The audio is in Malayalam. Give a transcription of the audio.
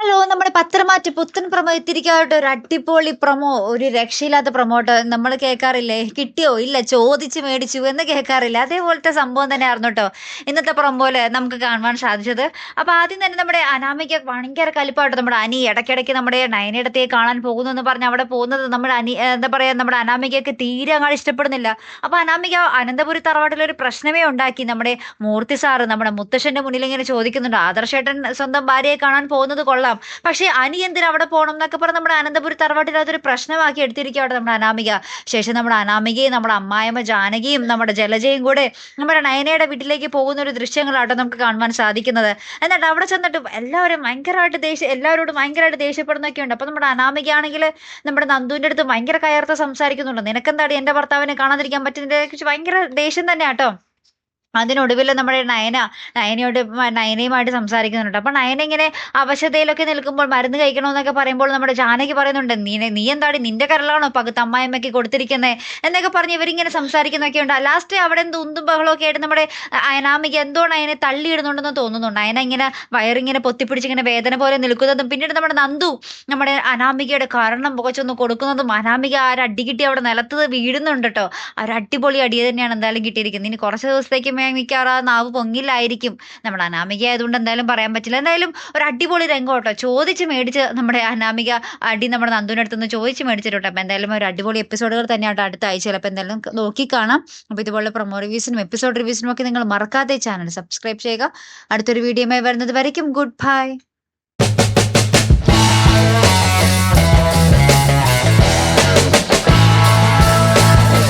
ഹലോ നമ്മുടെ പത്രമാറ്റ് പുത്തൻ പ്രമോ എത്തിരിക്കായിട്ട് ഒരു അടിപൊളി പ്രമോ ഒരു രക്ഷയില്ലാത്ത പ്രമോട്ട് നമ്മൾ കേൾക്കാറില്ലേ? കിട്ടിയോ? ഇല്ല ചോദിച്ച് മേടിച്ചു എന്ന് കേൾക്കാറില്ല. അതേപോലത്തെ സംഭവം തന്നെ ആയിരുന്നു കേട്ടോ. ഇന്നത്തെ പ്രമോയിൽ നമുക്ക് കാണുവാൻ സാധിച്ചത്. അപ്പോൾ ആദ്യം തന്നെ നമ്മുടെ അനാമിക ഭയങ്കര കലിപ്പായിട്ട് നമ്മുടെ അനി ഇടയ്ക്കിടയ്ക്ക് നമ്മുടെ നയനയിടത്തെ കാണാൻ പോകുന്നു എന്ന് പറഞ്ഞ് അവിടെ പോകുന്നത് നമ്മുടെ അനി എന്താ പറയുക നമ്മുടെ അനാമികയ്ക്ക് തീരെ അങ്ങോട്ട് ഇഷ്ടപ്പെടുന്നില്ല. അപ്പോൾ അനാമിക അനന്തപുരി തറവാട്ടിൽ ഒരു പ്രശ്നമേ ഉണ്ടാക്കി. നമ്മുടെ മൂർത്തി സാറ് നമ്മുടെ മുത്തശ്ശന്റെ മുന്നിൽ ഇങ്ങനെ ചോദിക്കുന്നുണ്ട് ആദർശേട്ടൻ സ്വന്തം ഭാര്യയെ കാണാൻ പോകുന്നത് കൊള്ളാം. പക്ഷേ അനി എന്തിനാ അവിടെ പോകണം എന്നൊക്കെ പറഞ്ഞ് നമ്മുടെ അനന്തപുരി തറവാട്ടിൽ അതൊരു പ്രശ്നമാക്കി അവിടെ നമ്മുടെ അനാമിക. ശേഷം നമ്മുടെ അനാമികയും നമ്മുടെ അമ്മായമ്മ ജാനകിയും നമ്മുടെ ജലജയും കൂടെ നമ്മുടെ നയനയുടെ വീട്ടിലേക്ക് പോകുന്ന ഒരു ദൃശ്യങ്ങളാട്ടോ നമുക്ക് കാണുവാൻ സാധിക്കുന്നത്. എന്നിട്ട് അവിടെ ചെന്നിട്ട് എല്ലാവരും ഭയങ്കരമായിട്ട് ദേഷ്യം എല്ലാവരോടും ഭയങ്കരമായിട്ട് ദേഷ്യപ്പെടുന്നൊക്കെ ഉണ്ട്. അപ്പോൾ നമ്മുടെ അനാമികയാണെങ്കിൽ നമ്മുടെ നന്ദുവിന്റെ അടുത്ത് ഭയങ്കര കയർത്ത് സംസാരിക്കുന്നുണ്ട്. നിനക്കെന്താടി എന്റെ ഭർത്താവിനെ കാണാതിരിക്കാൻ പറ്റുന്നതിനെ കുറിച്ച് ഭയങ്കര ദേഷ്യം തന്നെ കേട്ടോ. അതിനൊടുവിൽ നമ്മുടെ നയന നയനയോട് നയനയുമായിട്ട് സംസാരിക്കുന്നുണ്ട്. അപ്പോൾ നയന ഇങ്ങനെ അവശതയിലൊക്കെ നിൽക്കുമ്പോൾ മരുന്ന് കഴിക്കണമെന്നൊക്കെ പറയുമ്പോൾ നമ്മുടെ ജാനകി പറയുന്നുണ്ട് നീ നീ എന്താടി നിന്റെ കരളാണോ പകുത്ത് അമ്മായിമ്മയ്ക്ക് കൊടുത്തിരിക്കുന്നത് എന്നൊക്കെ പറഞ്ഞ് ഇവരിങ്ങനെ സംസാരിക്കുന്നൊക്കെ ഉണ്ട്. ലാസ്റ്റ് അവിടെ എന്ത് ഉന്തും ബഹളമൊക്കെ ആയിട്ട് നമ്മുടെ അനാമിക എന്തോ നയനെ തള്ളിയിടുന്നുണ്ടെന്ന് തോന്നുന്നുണ്ട്. അയന ഇങ്ങനെ വയറിങ്ങനെ പൊത്തിപ്പിടിച്ച് ഇങ്ങനെ വേദന പോലെ നിൽക്കുന്നതും പിന്നീട് നമ്മുടെ നന്ദു നമ്മുടെ അനാമികയുടെ കാരണം പുകച്ചൊന്ന് കൊടുക്കുന്നതും അനാമിക ആ ഒരു അടി കിട്ടി അവിടെ നിലത്ത് വീഴുന്നുണ്ട് കേട്ടോ ആ ഒരു അടിപൊളി അടി തന്നെയാണ് എന്തായാലും കിട്ടിയിരിക്കുന്നത്. ഇനി കുറച്ച് ദിവസത്തേക്ക് മിക്കവാറും ആ നാവ് പൊങ്ങില്ലായിരിക്കും. നമ്മുടെ അനാമിക ആയതുകൊണ്ട് എന്തായാലും പറയാൻ പറ്റില്ല. എന്തായാലും ഒരു അടിപൊളി രംഗം കേട്ടോ ചോദിച്ച് മേടിച്ച് നമ്മുടെ അനാമിക അടി നമ്മുടെ നന്ദുവിന്റെ അടുത്തുനിന്ന് ചോദിച്ച് മേടിച്ചിട്ടുണ്ട്. അപ്പോൾ എന്തായാലും ഒരു അടിപൊളി എപ്പിസോഡുകൾ തന്നെയാട്ടോ അടുത്ത ആഴ്ച ചിലപ്പോൾ എന്തായാലും നോക്കി കാണാം. അപ്പോൾ ഇതുപോലെ പ്രൊമോ റിവ്യൂസിനും എപ്പിസോഡ് റിവ്യൂസിനും ഒക്കെ നിങ്ങൾ മറക്കാതെ ചാനൽ സബ്സ്ക്രൈബ് ചെയ്യുക. അടുത്തൊരു വീഡിയോയുമായി വരുന്നത് വരയ്ക്കും. Good bye.